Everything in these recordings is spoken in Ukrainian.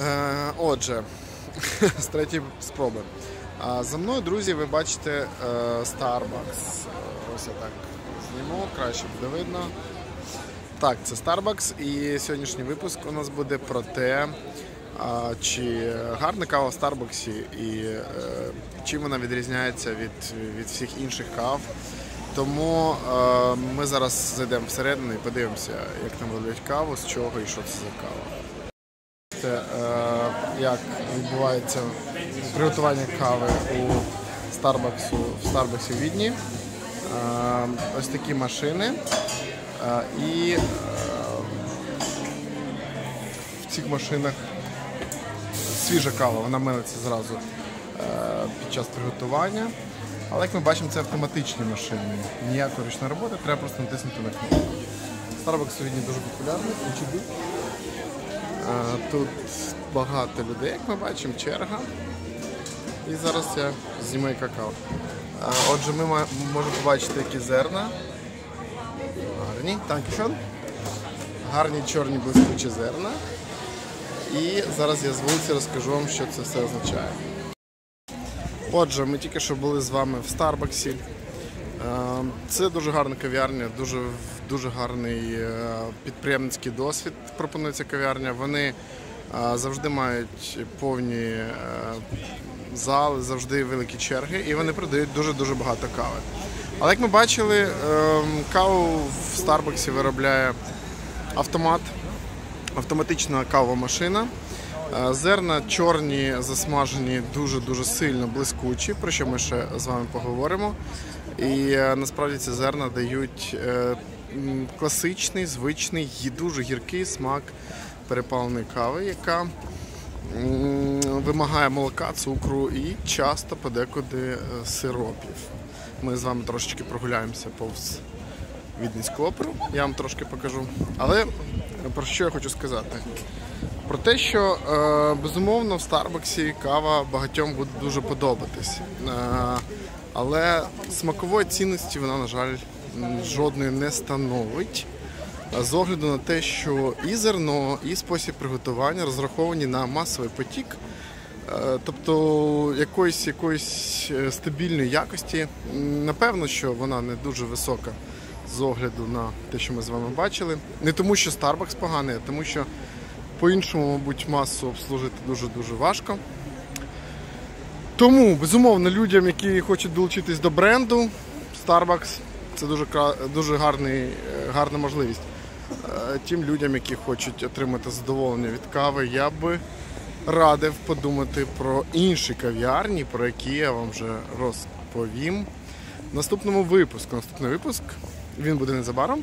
Е, Отже, з третьої спроби. А за мною, друзі, ви бачите е, Starbucks. Ось я так зніму, краще буде видно. Так, це Starbucks, і сьогоднішній випуск у нас буде про те, чи гарна кава в Старбаксі і е, чим вона відрізняється від, від всіх інших кав. Тому ми зараз зайдемо всередину і подивимося, як там роблять каву, з чого і що це за кава. Це, е, як відбувається приготування кави у Старбаксу в Старбаксі в Відні. Е, ось такі машини. Е, і е, в цих машинах свіжа кава, вона милиться зразу під час приготування. Але як ми бачимо, це автоматичні машини. Ніякої ручної роботи, треба просто натиснути на кнопку. Starbucks сьогодні дуже популярний, у Е, Тут багато людей, як ми бачимо, черга. І зараз я знімаю какао. Е, Отже, ми можемо побачити які зерна. Гарні, танкішон. Гарні чорні блискучі зерна. І зараз я з вулиці розкажу вам, що це все означає. Отже, ми тільки що були з вами в Старбаксі. Е, Це дуже гарна кав'ярня, дуже, дуже гарний е, підприємницький досвід пропонується кав'ярня. Вони е, завжди мають повні е, зали, завжди великі черги, і вони продають дуже-дуже багато кави. Але як ми бачили, е, каву в Старбаксі виробляє автомат, автоматична кавова машина. Е, Зерна чорні, засмажені, дуже-дуже сильно блискучі, про що ми ще з вами поговоримо. І насправді ці зерна дають класичний, звичний дуже гіркий смак перепаленої кави, яка вимагає молока, цукру і часто подекуди е, сиропів. Ми з вами трошечки прогуляємося повз Віденську оперу, я вам трошки покажу. Але про що я хочу сказати? Про те, що е, безумовно в Старбаксі кава багатьом буде дуже подобатись. Е, але смакової цінності вона, на жаль, жодної не становить. З огляду на те, що і зерно, і спосіб приготування розраховані на масовий потік, Е, тобто якоїсь, якоїсь е, стабільної якості. Напевно, що вона не дуже висока з огляду на те, що ми з вами бачили. Не тому, що Starbucks поганий, а тому, що по-іншому, мабуть, масу обслужити дуже-дуже важко. Тому, безумовно, людям, які хочуть долучитись до бренду, Starbucks це дуже, дуже гарний, е, гарна можливість. Е, Тим людям, які хочуть отримати задоволення від кави, я би радив подумати про інші кав'ярні, про які я вам вже розповім. В наступному випуску. Наступний випуск він буде незабаром.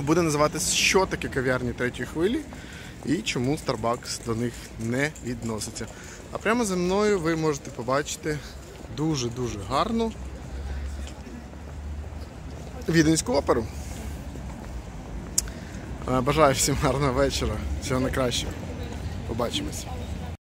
Буде називатися Що таке кав'ярні третьої хвилі і чому Starbucks до них не відноситься. А прямо за мною ви можете побачити дуже-дуже гарну віденську оперу. Е, Бажаю всім гарного вечора. Всього найкращого. Побачимось.